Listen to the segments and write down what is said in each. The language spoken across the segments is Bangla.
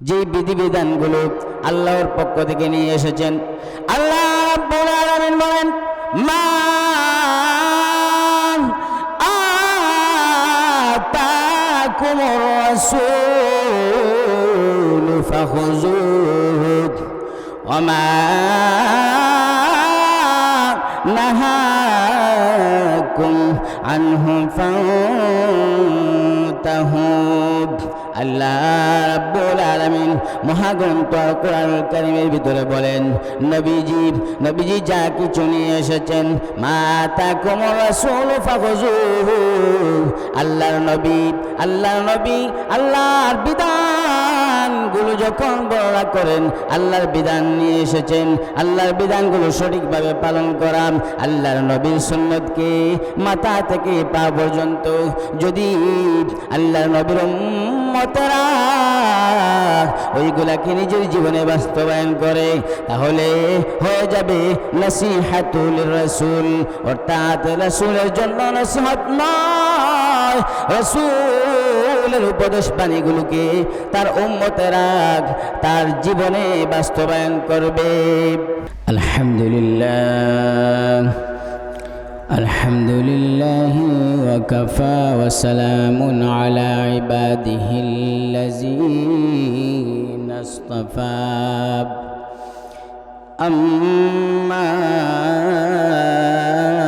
যে বিধিবিধানগুলো আল্লাহর পক্ষ থেকে নিয়ে এসেছেন। আল্লাহ রাব্বুল বলেন মা আতাকুমুর আনহু আল্লাহ আলামিন মহাগ্রন্থ আল কোরআনুল কারীমের ভিতরে বলেন, নবীজি নবীজি যা কিছু নিয়ে এসেছেন কোমর রাসূল, ফাখুযুহু। আল্লাহর নবী আল্লাহর নবী, আল্লাহর বিধানগুলো যখন বর্ণনা করেন, আল্লাহর বিধান নিয়ে এসেছেন, আল্লাহর বিধানগুলো সঠিকভাবে পালন করা, আল্লাহর নবীর সুন্নতকে মাথা থেকে পা পর্যন্ত যদি আল্লাহর নবীর উম্মতেরা ওইগুলাকে নিজের জীবনে বাস্তবায়ন করে, তাহলে হয়ে যাবে নসিহাতুল রসুল। অর্থাৎ রসুলের জন্য নসিহত নয়, রসুলের উপদেশ বাণীগুলোকে তার উম্মতেরা তার জীবনে বাস্তবায়ন করবে। আলহামদুলিল্লাহ। الحمد لله وكفى وسلام على عباده الذين اصطفى. أما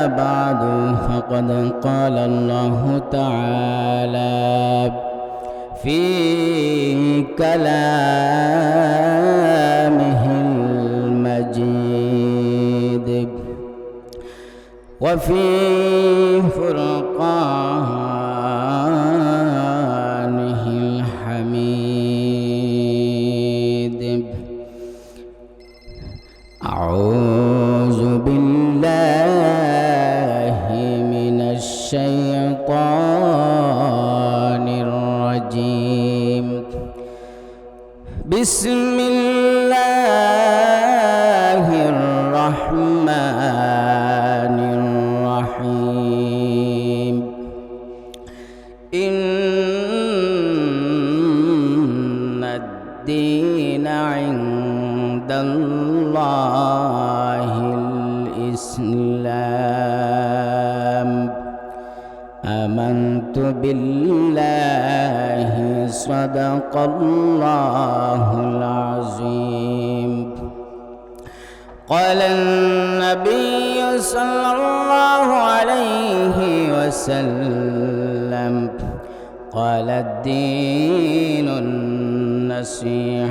بعد فقد قال الله تعالى في كلامه وفيه فرق صلى الله عليه وسلم. قال الدين النصيحة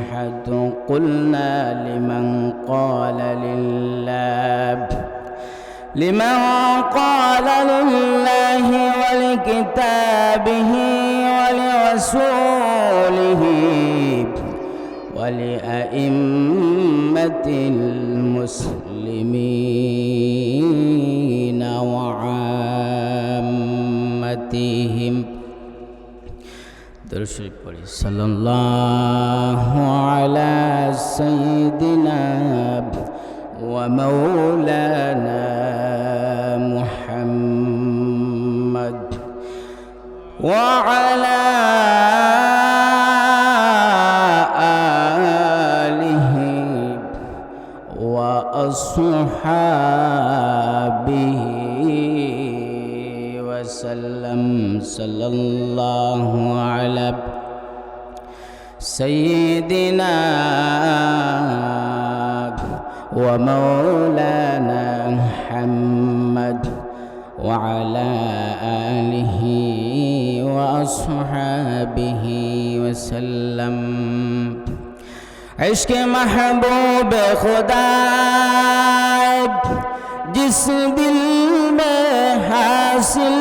قلنا لمن قال لله. لمن قال لله ولكتابه ولرسوله ولأئمة المسلمين. الرحيم صلى الله على سيدنا ومولانا محمد وعلى آله وأصحابه صلى الله على سيدنا ومولانا محمد وعلى آله وأصحابه وسلم. عشق محبوب خدا جس دل میں حاصل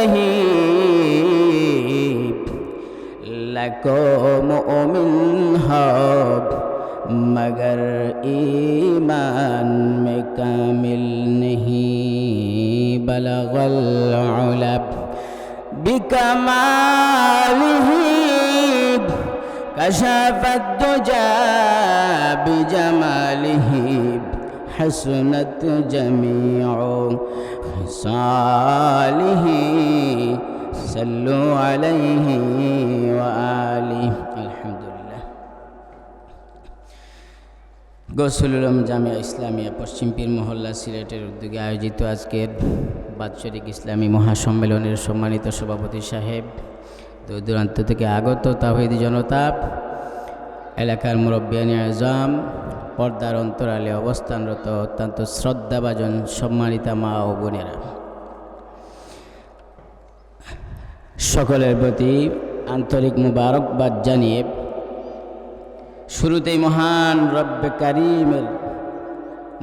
رهيب لك مؤمن ہب مگر ایمان میں کامل نہیں بلغ العلب بکماله كشف الدجى بجماله حسنت جميع صالح صلوا عليه وآله الحمد لله গোসলুলম জামিয়া ইসলামিয়া, পশ্চিম পীর মহল্লা সিলেটের উদ্যোগে আয়োজিত আজকের বাৎসরিক ইসলামী মহাসম্মেলনের সম্মানিত সভাপতি সাহেব দূর দূরান্ত থেকে আগত তাহিদি জনতাপ এলাকার মুরব্বিয়ানি আজম পর্দার অন্তরালে অবস্থানরত অত্যন্ত শ্রদ্ধাভাজন সম্মানিতা মা ও বোনেরা। সকলের প্রতি আন্তরিক মুবারকবাদ জানিয়ে শুরুতেই মহান রব্বে কারিমের,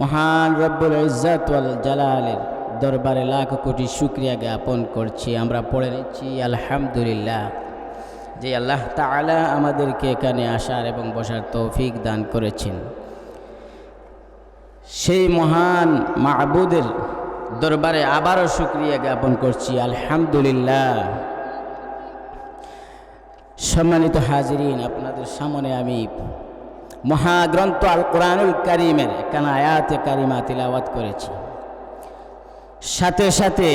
মহান রব্বুল ইজ্জাত ওয়াল জালালের দরবারে লাখ কোটি শুক্রিয়া জ্ঞাপন করছি। আমরা পড়ে নিচ্ছি, আলহামদুলিল্লাহ, যে আল্লাহ তাআলা আমাদেরকে এখানে আসার এবং বসার তৌফিক দান করেছেন। সেই মহান মাহবুদের দরবারে আবারও শুক্রিয়া জ্ঞাপন করছি, আলহামদুলিল্লাহ। সম্মানিত হাজিরিন, আপনাদের সামনে আমি মহাগ্রন্থ আল কোরআনুল কারিমের একখানা আয়াতে কারিমা তিলাওয়াত করেছি। সাথে সাথে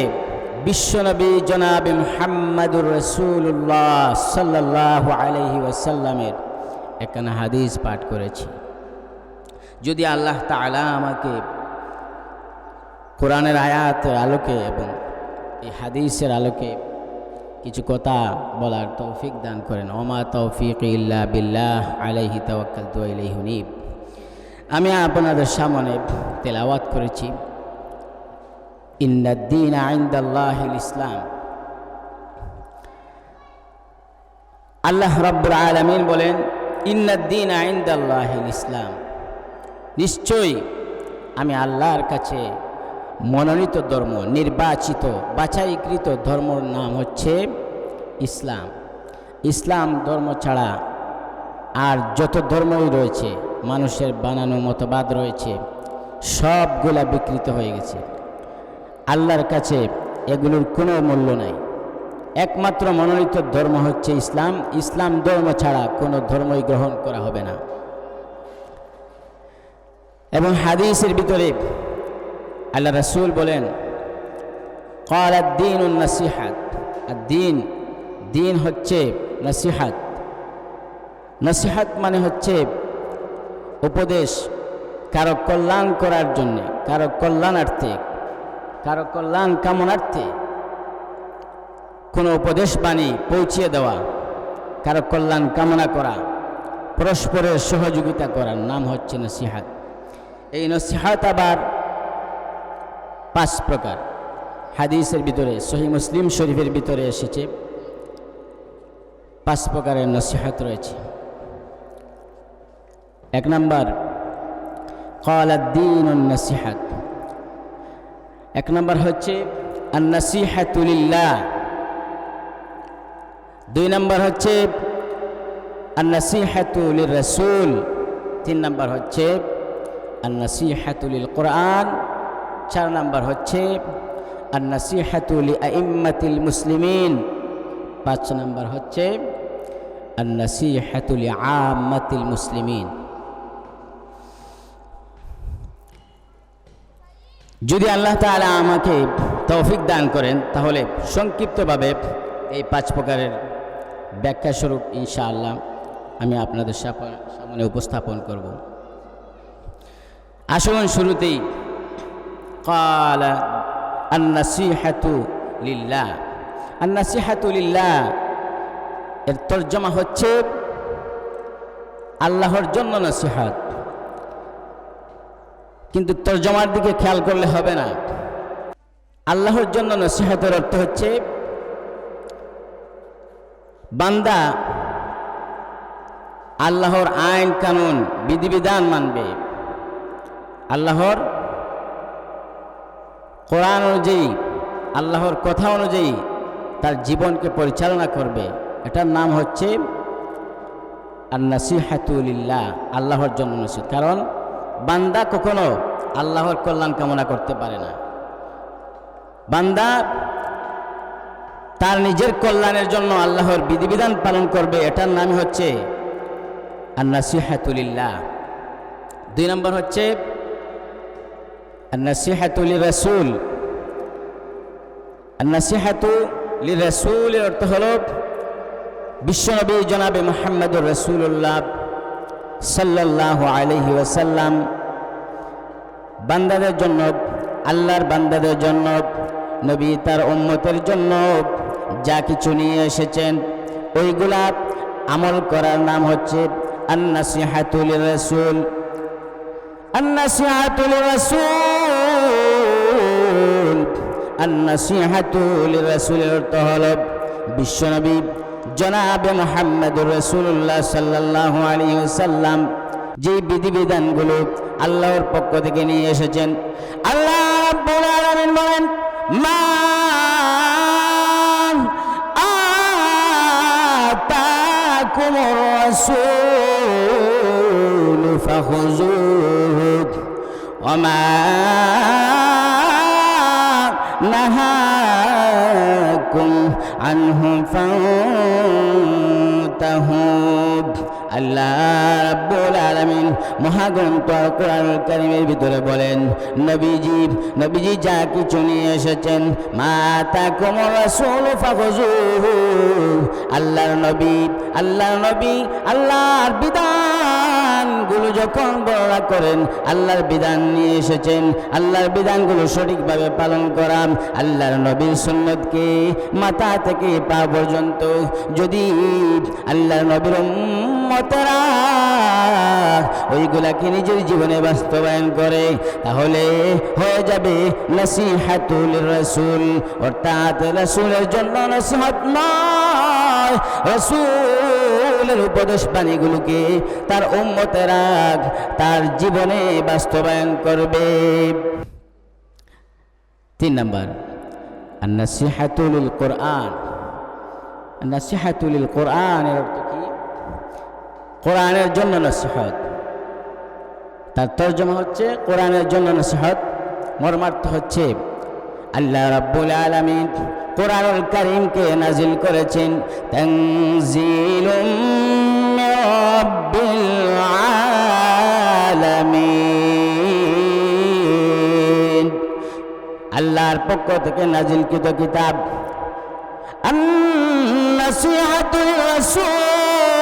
বিশ্বনবী জনাবে মুহাম্মাদুর রসুল্লাহ সাল্লাহ আলহি ওয়াসাল্লামের একখানা হাদিস পাঠ করেছি। যদি আল্লাহ তালা আমাকে কোরআনের আয়াতের আলোকে এবং এই হাদিসের আলোকে কিছু কথা বলার তৌফিক দান করেন। ওমা তৌফিক ইল্লা বিল্লাহ আলাইহি তাওয়াক্কাল তু ইলাইহি হুনিব আমি আপনাদের সামনে তেলাওয়াত করেছি। ইন্নাদ্দিন আইন্দাল্লাহিল ইসলাম। আল্লাহ রাব্বুল আলামিন বলেন ইন্নাদ্দিন আইন্দাল্লাহিল ইসলাম। নিশ্চয়ই আমি আল্লাহর কাছে মনোনীত ধর্ম, নির্বাচিত, বাছাইকৃত ধর্মর নাম হচ্ছে ইসলাম। ইসলাম ধর্ম ছাড়া আর যত ধর্মই রয়েছে, মানুষের বানানো মতবাদ রয়েছে, সবগুলা বিকৃত হয়ে গেছে। আল্লাহর কাছে এগুলোর কোনো মূল্য নাই। একমাত্র মনোনীত ধর্ম হচ্ছে ইসলাম। ইসলাম ধর্ম ছাড়া কোনো ধর্মই গ্রহণ করা হবে না। এবং হাদিসের ভিতরে আল্লাহ রসুল বলেন, কল দিন নসিহাত। দিন দিন হচ্ছে নসিহাত। নসিহাত মানে হচ্ছে উপদেশ কারও কল্যাণ করার জন্যে, কারও কল্যাণার্থে, কারও কল্যাণ কামনার্থে। কোনো উপদেশ বাণী পৌঁছিয়ে দেওয়া, কারও কল্যাণ কামনা করা, পরস্পরের সহযোগিতা করার নাম হচ্ছে নসিহাত। এই নসিহাত আবার পাঁচ প্রকার। হাদিসের ভিতরে, সহি মুসলিম শরীফের ভিতরে এসেছে। পাঁচ প্রকারের নসিহাত রয়েছে। এক নম্বর, কলাদ্দিন নসিহাত। এক নম্বর হচ্ছে আন্নাসিহাতুলিল্লাহ দুই নম্বর হচ্ছে আন্নাসিহাতুল রসুল তিন নম্বর হচ্ছে আন্নাসিহাতুল কোরআন চার নম্বর হচ্ছে আন্নাসিহাতুল আইম্মাতিল মুসলিমিন। পাঁচ নম্বর হচ্ছে আন্নাসিহাতুল আমাতিল মুসলিমিন। যদি আল্লাহ তালা আমাকে তৌফিক দান করেন, তাহলে সংক্ষিপ্তভাবে এই পাঁচ প্রকারের ব্যাখ্যা স্বরূপ ইনশাআল্লাহ আমি আপনাদের সামনে উপস্থাপন করব। আসুন শুরুতেই কালা, আন্নাসিহাতু লিল্লাহ। আন্নাসিহাতু লিল্লাহ। এর তর্জমা হচ্ছে আল্লাহর জন্য নসিহাত। কিন্তু তর্জমার দিকে খেয়াল করলে হবে না। আল্লাহর জন্য নসিহাতের অর্থ হচ্ছে বান্দা আল্লাহর আইন কানুন বিধিবিধান মানবে। আল্লাহর কোরআন অনুযায়ী, আল্লাহর কথা অনুযায়ী তার জীবনকে পরিচালনা করবে। এটার নাম হচ্ছে আর নাসিহাতুলিল্লাহ আল্লাহর জন্য নসিহত। কারণ বান্দা কখনো আল্লাহর কল্যাণ কামনা করতে পারে না। বান্দা তার নিজের কল্যাণের জন্য আল্লাহর বিধিবিধান পালন করবে, এটার নাম হচ্ছে আর নাসিহাতুলিল্লাহ দুই নম্বর হচ্ছে নাসিহাতুলি রসুল নাসিহাতু লি রসুলের অর্থ হল বিশ্বনবী জনাবে মোহাম্মদুর রসুল্লাহ সাল্লাল্লাহু আলাইহি ওয়াসাল্লাম। বান্দাদের জন্য, আল্লাহর বান্দাদের জন্য, নবী তার উম্মতের জন্য যা কিছু নিয়ে এসেছেন, ওইগুলা আমল করার নাম হচ্ছে আন্নাসিহাতুল রাসূল আন্নাসিহাতুল রাসূল আন্নাসিহাতুল রাসূলের অর্থ হলো জনাবে মোহাম্মদুর রসুল্লাহ সাল্লাহ আলী সাল্লাম যে বিধিবিধানগুলো আল্লাহর পক্ষ থেকে নিয়ে এসেছেন। আল্লাহ বলেন, মা আতাকুমুর রাসূল ফাখুযুহু وما نهاكم عنه فانتهوا আল্লাহ রাব্বুল আলামিন মহাগ্রন্থ কোরআন কারিমের ভিতরে বলেন নবীজি নবীজি যা কিছু নিয়ে এসেছেন মাতা কোমর রাসূল ফাখুযুহু আল্লাহর নবী আল্লাহর নবী আল্লাহর বিধানগুলো যখন বর্ণনা করেন, আল্লাহর বিধান নিয়ে এসেছেন, আল্লাহর বিধানগুলো সঠিকভাবে পালন করা আল্লাহর নবীর সুন্নতকে মাথা থেকে পা পর্যন্ত যদি আল্লাহর নবীর উম্মতেরা ওইগুলাকে নিজের জীবনে বাস্তবায়ন করে, তাহলে হয়ে যাবে নসিহাতুল রসুল। অর্থাৎ রসুলের জন্য নসিহত নয়, রসুলের উপদেশ বাণীগুলোকে তার তেরাগ তার জীবনে বাস্তবায়ন করবে। তিন নম্বর নাসিহাতুল কোরআন। কোরআনের অর্থ কি? কোরআনের জন্য নসিহত। তার তর্জমা হচ্ছে কোরআনের জন্য নসিহত। মর্মার্থ হচ্ছে আল্লাহ রাব্বুল আলমিন কোরআনুল করিমকে নাজিল করেছেন। মির রাব্বিল আলামিন আল্লাহর পক্ষ থেকে নাজিলকৃত কিতাব النصيحة للرسول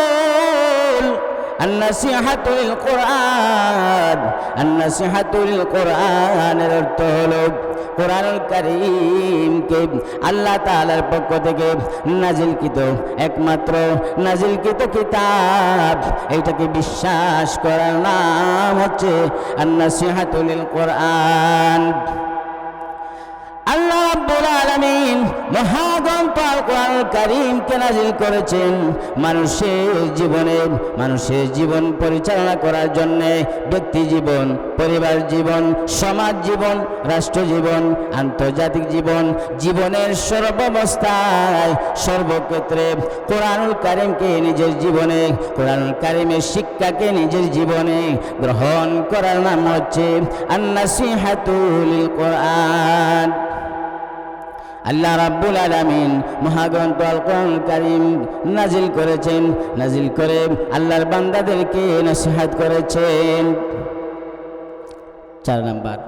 النصيحة للقرآن النصيحة للقرآن এর অর্থ হলো কোরআনুল করিমকে আল্লাহ তালার পক্ষ থেকে নাজিলকৃত, একমাত্র নাজিলকৃত কিতাব। এইটাকে বিশ্বাস করার নাম হচ্ছে আন্না সিহাতুল কোরআন। আল্লাহ রাব্বুল আলামিন মহাগ্রন্থ আল কোরআন কারীমকে নাজিল করেছেন মানুষের জীবনে, মানুষের জীবন পরিচালনা করার জন্য ব্যক্তি জীবন, পরিবার জীবন, সমাজ জীবন, রাষ্ট্র জীবন, আন্তর্জাতিক জীবন, জীবনের সর্বাবস্থায় সর্বক্ষেত্রে কোরআনুল কারিমকে নিজের জীবনে, কোরআনুল কারিমের শিক্ষাকে নিজের জীবনে গ্রহণ করার নাম হচ্ছে আন্নাসিহাতুল কোরআন আল্লাহ রাব্বুল আলামিন মহাগ্রন্থ আল কোরআন কারীম নাজিল করেছেন। নাজিল করে আল্লাহর বান্দাদেরকে নসিহত করেছেন। চার নাম্বার।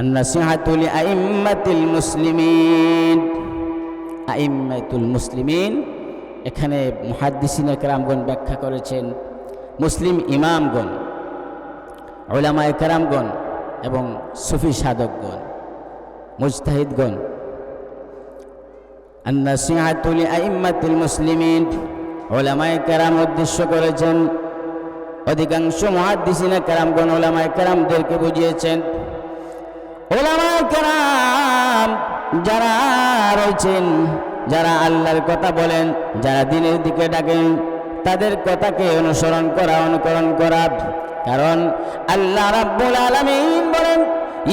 আন্নাসিহাতুল আইম্মাতিল মুসলিমিন। আইম্মাতুল মুসলিমিন, এখানে মুহাদ্দিসিনের কেরামগণ ব্যাখ্যা করেছেন। মুসলিম ইমামগণ ওলামায় কেরামগণ এবং সুফি সাধকগণ, মুজতাহিদগণ। আন্নাসিহাতুল মুসলিমিন ওলামায় কেরাম উদ্দেশ্য করেছেন। অধিকাংশ মহাদ্দিসিনা কেরামগণ ওলামায় কেরামদেরকে বুঝিয়েছেন। ওলামায় কেরাম যারা রয়েছেন, যারা আল্লাহর কথা বলেন, যারা দিনের দিকে ডাকেন, তাদের কথাকে অনুসরণ করা, অনুকরণ করা। কারণ আল্লাহ রাব্বুল আলামিন বলেন,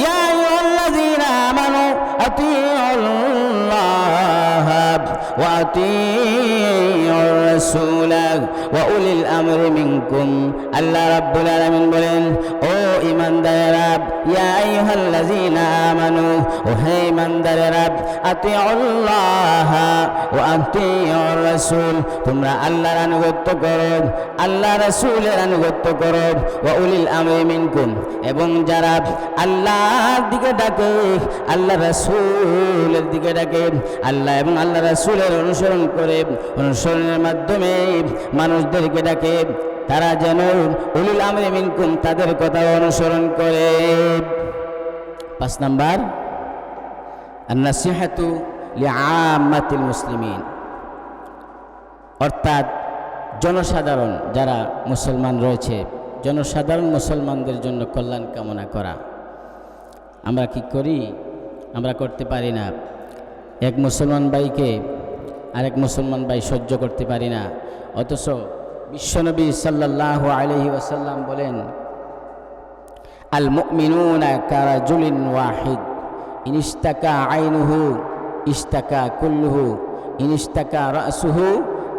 ইয়া আইয়ুহাল্লাযীনা আমানু আতিউল্লাহ। আতিউর রাসূল ওয়া উলিল আমরি মিনকুম আল্লাহ রাব্বুল আলামিন বলেন ও ঈমানদারেরা ইয়া আইয়ুহাল্লাযীনা আমানু, ও হে ঈমানদারেরা আতিউল্লাহ ওয়া আতিউর রাসূল তোমরা আল্লাহর আনুগত্য করো আল্লাহ রাসূলের আনুগত্য করো, ওয়া উলিল আমরি মিনকুম, এবং যারা আল্লাহর দিকে ডাকে আল্লাহ রাসূলের দিকে ডাকে, আল্লাহ এবং আল্লাহ রাসূলের অনুসরণ করে, অনুসরণের মাধ্যমে মানুষদেরকে ডাকে তারা যেন উলুল আমরে মিনকুম তাদের কথা অনুসরণ করে। পাঁচ নাম্বার নাসিহাতু লিআম্মাতিল মুসলিমিন। অর্থাৎ জনসাধারণ যারা মুসলমান রয়েছে, জনসাধারণ মুসলমানদের জন্য কল্যাণ কামনা করা। আমরা কি করি? আমরা করতে পারি না। এক মুসলমান ভাইকে আরেক মুসলমান ভাই সহ্য করতে পারি না। অথচ বিশ্বনবী সাল্লাহ আলহি ওসাল্লাম বলেন আল মুমিনুনা কারাজুলিন ওয়াহিদ ইনিস্তাকা আইনুহু ইস্তাকা কুল্লুহু ইনিস্তাকা রাসুহু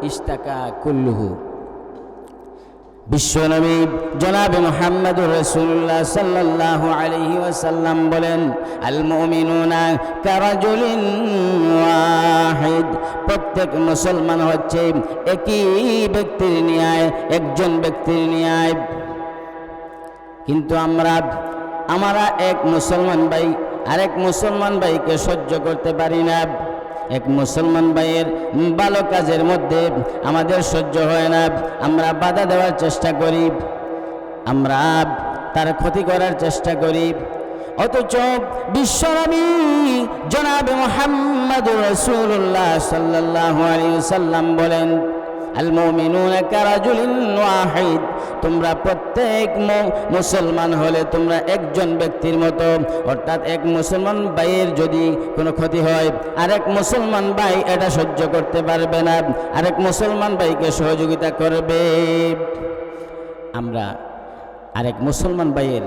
ইস্তাকা কুল্লুহু। বিশ্বনবী জনাবে মোহাম্মদ রসুল্লাহ সাল্লাহ আলহি ওয়াসাল্লাম বলেন আল মুমিনুনা কারাজুলিন ওয়াহিদ। প্রত্যেক মুসলমান হচ্ছে একই ব্যক্তির ন্যায়, একজন ব্যক্তির ন্যায়। কিন্তু আমরা আমরা এক মুসলমান ভাই, আরেক মুসলমান ভাইকে সহ্য করতে পারি না। এক মুসলমান ভাইয়ের ভালো কাজের মধ্যে আমাদের সহ্য হয় না। আমরা বাধা দেওয়ার চেষ্টা করি। আমরা তার ক্ষতি করার চেষ্টা করি। অথচ বিশ্বনবী জনাব মোহাম্মদ রসুল্লাহ সাল্লাহ আলী সাল্লাম বলেন আল মুমিনুনা কারাজুলিন ওয়াহিদ। তোমরা প্রত্যেক মুসলমান হলে তোমরা একজন ব্যক্তির মতো। অর্থাৎ এক মুসলমান ভাইয়ের যদি কোনো ক্ষতি হয়, আরেক মুসলমান ভাই এটা সহ্য করতে পারবে না। আরেক মুসলমান ভাইকে সহযোগিতা করবে। আমরা আরেক মুসলমান ভাইয়ের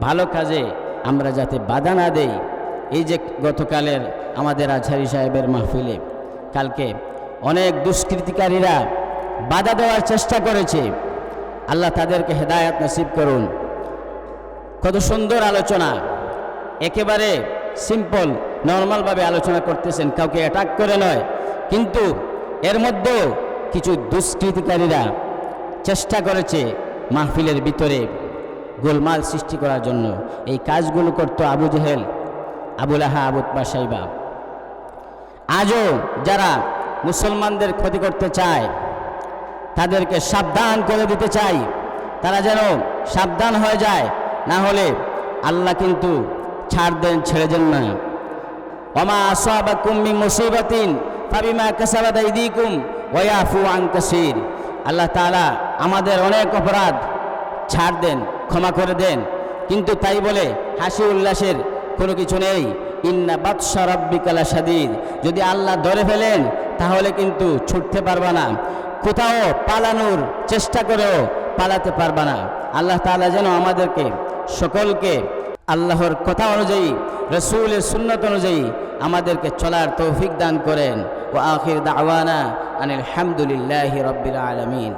ভালো কাজে আমরা যাতে বাধা না দেই। এই যে গতকালের আমাদের আঝারি সাহেবের মাহফিলে, কালকে অনেক দুষ্কৃতিকারীরা বাধা দেওয়ার চেষ্টা করেছে। আল্লাহ তাদেরকে হেদায়াত নসিব করুন। কত সুন্দর আলোচনা। একেবারে সিম্পল, নর্মালভাবে আলোচনা করতেছেন, কাউকে অ্যাটাক করে নয়। কিন্তু এর মধ্যেও কিছু দুষ্কৃতিকারীরা চেষ্টা করেছে মাহফিলের ভিতরে গোলমাল সৃষ্টি করার জন্য। এই কাজগুলো করতো আবু জেহেল, আবুল আহা আবুতবা সাইবা আজও যারা মুসলমানদের ক্ষতি করতে চায়, তাদেরকে সাবধান করে দিতে চাই। তারা যেন সাবধান হয়ে যায়, না হলে আল্লাহ কিন্তু ছাড় দেন ছেড়ে দেন না। অমা আসবা কুম্মি মুসিবাতিন ফাবিমা কাসাবাদ ইদিকুম ওয়াফু আন কাসির। আল্লাহ তাআলা আমাদের অনেক অপরাধ ছাড় দেন, ক্ষমা করে দেন। কিন্তু তাই বলে হাসি উল্লাসের কোনো কিছু নেই। ইন্না বাদশা রব্বিকালা সাদিদ যদি আল্লাহ ধরে ফেলেন, তাহলে কিন্তু ছুটতে পারবা না। কোথাও পালানোর চেষ্টা করেও পালাতে পারবা না। আল্লাহ তাআলা যেন আমাদেরকে, সকলকে আল্লাহর কথা অনুযায়ী, রসুলের সুন্নত অনুযায়ী আমাদেরকে চলার তৌফিক দান করেন। ও আখির দাওয়ানা আনিল হামদুলিল্লাহি রব্বিল আলমিন।